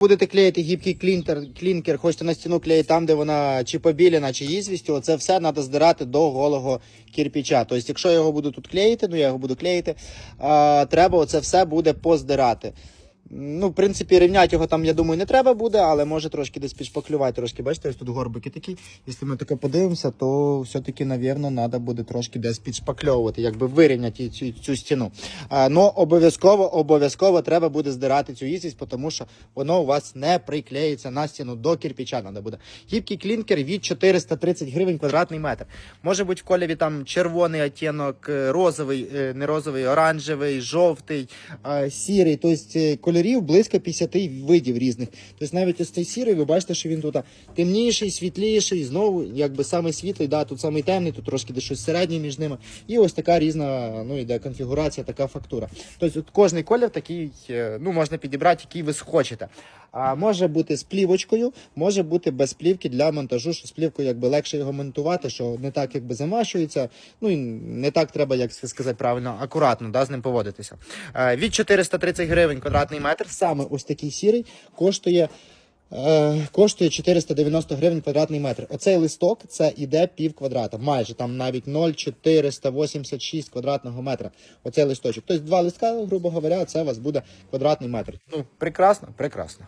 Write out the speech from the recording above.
Будете клеїти гібкий клінкер, клінкер, хочете на стіну клеїти там, де вона чи побілена, чи їзвістю, оце все треба здирати до голого кірпіча. Тобто, якщо я його буду тут клеїти, ну я його буду клеїти, а, треба оце все буде поздирати. Ну, в принципі, рівняти його там, я думаю, не треба буде, але може трошки десь підшпаклювати. Трошки, бачите, ось тут горбики такі. Якщо ми таке подивимося, то все-таки, напевно, треба буде трошки десь підшпакльовувати, якби вирівняти цю, цю стіну. А, ну, обов'язково, обов'язково треба буде здирати цю ізвість, тому що воно у вас не приклеїться на стіну до кирпича. Треба буде. Гібкий клінкер від 430 гривень квадратний метр. Може бути в кольорі там червоний оттінок, е, розовий, е, не розовий, оранжевий, жовтий, сірий. Тобто кольорів близько 50 видів різних. Тобто навіть ось цей сірий, ви бачите, що він тут темніший, світліший, знову якби самий світлий, да, тут самий темний, тут трошки де щось середнє між ними. І ось така різна ну, іде конфігурація, така фактура. Тобто кожний колір такий, е, ну, можна підібрати, який ви хочете. А може бути з плівочкою, може бути без плівки для монтажу, що з плівкою якби легше його монтувати, що не так якби замащується. Ну і не так треба, як сказати правильно, акуратно да, з ним поводитися. Е, Від 430 гривень квадратний метр, саме ось такий сірий, коштує. Е, коштує 490 гривень квадратний метр. Оцей листок це іде пів квадрата, майже там навіть 0,486 квадратного метра. Оцей листочок. Тобто два листка, грубо говоря, це у вас буде квадратний метр. Ну, прекрасно, прекрасно.